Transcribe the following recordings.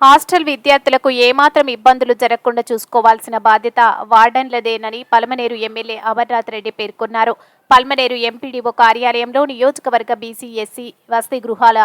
Hostel విద్యార్థులకు ఏమాత్రం ఇబ్బందులు జరగకుండా చూసుకోవాల్సిన బాధ్యత వార్డన్లదేనని పలమనేరు ఎమ్మెల్యే అమర్నాథ్ రెడ్డి పేర్కొన్నారు. పల్మనేరు ఎంపీడీఓ కార్యాలయంలో నియోజకవర్గ బీసీ ఎస్సీ వసతి గృహాల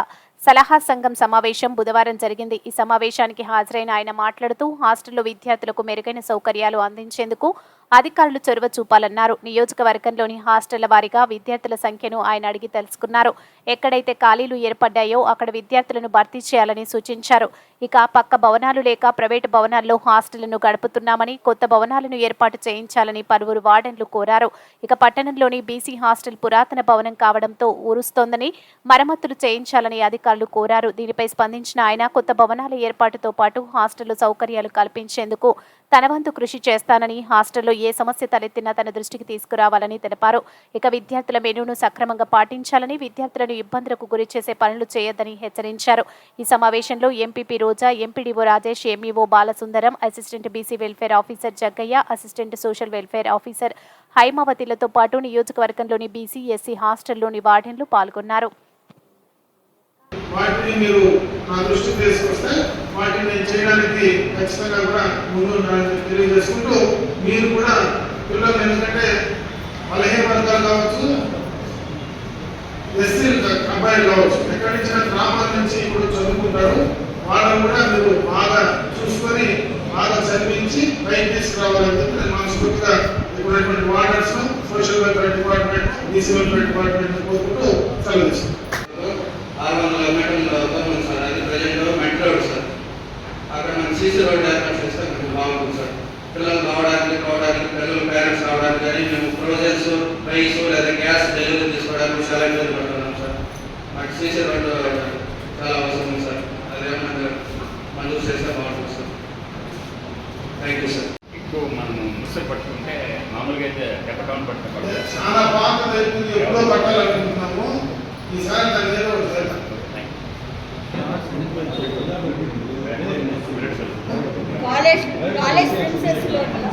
సలహా సంఘం సమావేశం బుధవారం జరిగింది. ఈ సమావేశానికి హాజరైన ఆయన మాట్లాడుతూ హాస్టల్లో విద్యార్థులకు మెరుగైన సౌకర్యాలు అందించేందుకు అధికారులు చొరవ చూపాలన్నారు. నియోజకవర్గంలోని హాస్టళ్ళ వారీగా విద్యార్థుల సంఖ్యను ఆయన అడిగి తెలుసుకున్నారు. ఎక్కడైతే ఖాళీలు ఏర్పడ్డాయో అక్కడ విద్యార్థులను భర్తీ చేయాలని సూచించారు. ఇక పక్క భవనాలు లేక ప్రైవేటు భవనాల్లో హాస్టళ్ళను గడుపుతున్నామని కొత్త భవనాలను ఏర్పాటు చేయించాలని పలువురు వార్డెన్లు కోరారు. ఇక పట్టణంలోని బీసీ హాస్టల్ పురాతన భవనం కావడంతో ఊరుస్తోందని మరమ్మతులు చేయించాలని అధికారులు కోరారు. దీనిపై స్పందించిన ఆయన కొత్త భవనాల ఏర్పాటుతో పాటు హాస్టల్ సౌకర్యాలు కల్పించేందుకు తన వంతు కృషి చేస్తానని హాస్టల్లో ఏ సమస్య తలెత్తినా తన దృష్టికి తీసుకురావాలని తెలిపారు. ఇక విద్యార్థుల మెనూను సక్రమంగా పాటించాలని విద్యార్థులను ఇబ్బందులకు గురి చేసే పనులు చేయొద్దని హెచ్చరించారు. ఈ సమావేశంలో MPP Roja MPDO Rajesh MEO Balasundaram assistant BC welfare officer Jaggaiah assistant social welfare officer హైమావతిలతో పాటు నియోజకవర్గంలోని బీసీ ఎస్సీ హాస్టల్లోని వార్డెన్లు పాల్గొన్నారు. వాటిని మీరు నా దృష్టికి తీసుకొస్తే వాటిని నేను చేయడానికి ఖచ్చితంగా కూడా ముందు తెలియజేసుకుంటూ మీరు కూడా పిల్లలు ఎందుకంటే బలహీన వర్గాలు కావచ్చు ఎస్సీ అబ్బాయిలు కావచ్చు ఎక్కడి నుంచి గ్రామాల నుంచి ఇప్పుడు చదువుకుంటారు వాళ్ళని కూడా మీరు బాగా చూసుకొని బాగా చదివించి పైకి తీసుకురావాలని చెప్పి నేను మనస్ఫూర్తిగా ఇప్పుడున్నటువంటి warders social welfare department BC welfare department కోరుకుంటూ సెలవు అక్కడ మనం సీసీ రోడ్ ఏర్పాటు చేస్తే. కొంచెం బాగుంటుంది సార్ పిల్లలు రావడానికి రావడానికి పిల్లలు పేరెంట్స్ రావడానికి కానీ మేము ప్రొవిజన్స్ రైస్ లేదా గ్యాస్ డెలివరీ తీసుకోవడానికి చాలా ఇబ్బంది పడుతున్నాం సార్. మాకు సీసీ రోడ్ చాలా అవసరం ఉంది సార్. అదేమన్నా మంజూరు చేస్తే బాగుంటుంది సార్. థ్యాంక్ యూ సార్ ఎక్కువ మనం ముసలు పట్టుకుంటే మామూలుగా అయితే ఎప్పటౌన్ పట్టుకోవాలి చాలా అయిపోయింది ఎప్పుడో కట్టాలనుకుంటున్నాము ఈసారి దాని ఏదో ఒకటి కాలేజ్ కాలేజ్ ప్రిన్సెస్ లోపల.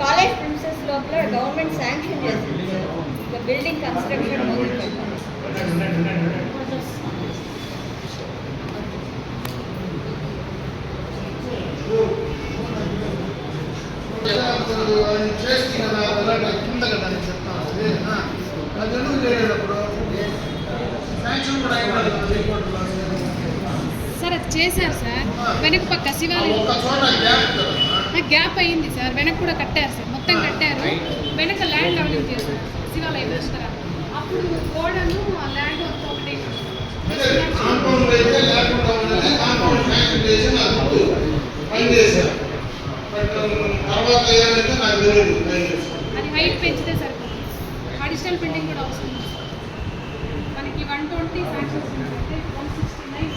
కాలేజ్ ప్రిన్సెస్ లోపల గవర్నమెంట్ శాంక్షన్ చేసింది సార్ ఇక బిల్డింగ్ కన్స్ట్రక్షన్ మొదలు పెట్టాలి. అది చేస్తే కదా అలాగే కింద కదా అని చెప్తాను అది ఆ, అది ఎందుకు చేయలేదప్పుడు శాంక్షన్ కూడా అయిపోయింది కదా హైకోర్టులో. సార్ అది చేశారు సార్. వెనక పక్క శివాలయం. గ్యాప్ అయింది సార్. వెనక కూడా కట్టారు సార్. మొత్తం కట్టారు. వెనక ల్యాండ్ లెవెలింగ్ చేశారు. శివాలయం దగ్గర. అప్పుడు గోడను ఆ ల్యాండ్ అంతా ఒకటి అది హైట్ పెంచితే సరిపోతుంది. అడిషనల్ బిల్డింగ్ కూడా అవసరం ఉంది. మనకి one twenty sanctions one sixty nine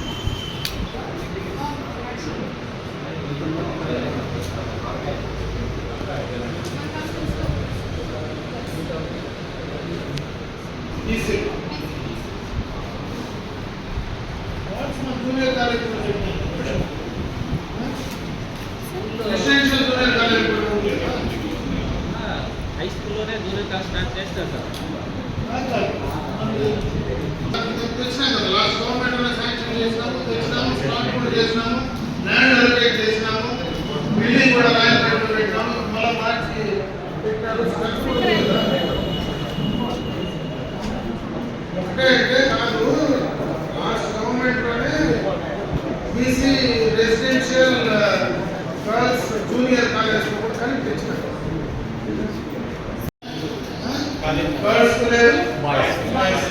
my junior college residential junior college కూడా? హై స్కూల్లోనే జూనియర్ క్లాస్ స్టార్ట్ చేస్తారు సార్. తెచ్చినాం కదా. లాస్ట్ గవర్నమెంట్ శాంక్షన్ చేసినాము తెచ్చినాము స్టార్ట్ కూడా చేసినాము. ల్యాండ్ అలొకేట్ చేసినాము బిల్డింగ్ కూడా రాయల్ పెట్టు పెట్టినాము మళ్ళీ మార్చి పెట్టారు స్ట్రక్చర్ కూడా ఉంది కదా. ఒకటే అంటే కాదు last గవర్నమెంట్లోనే BC residential girls junior college కూడా గర్ల్స్ లేదు? Girls boys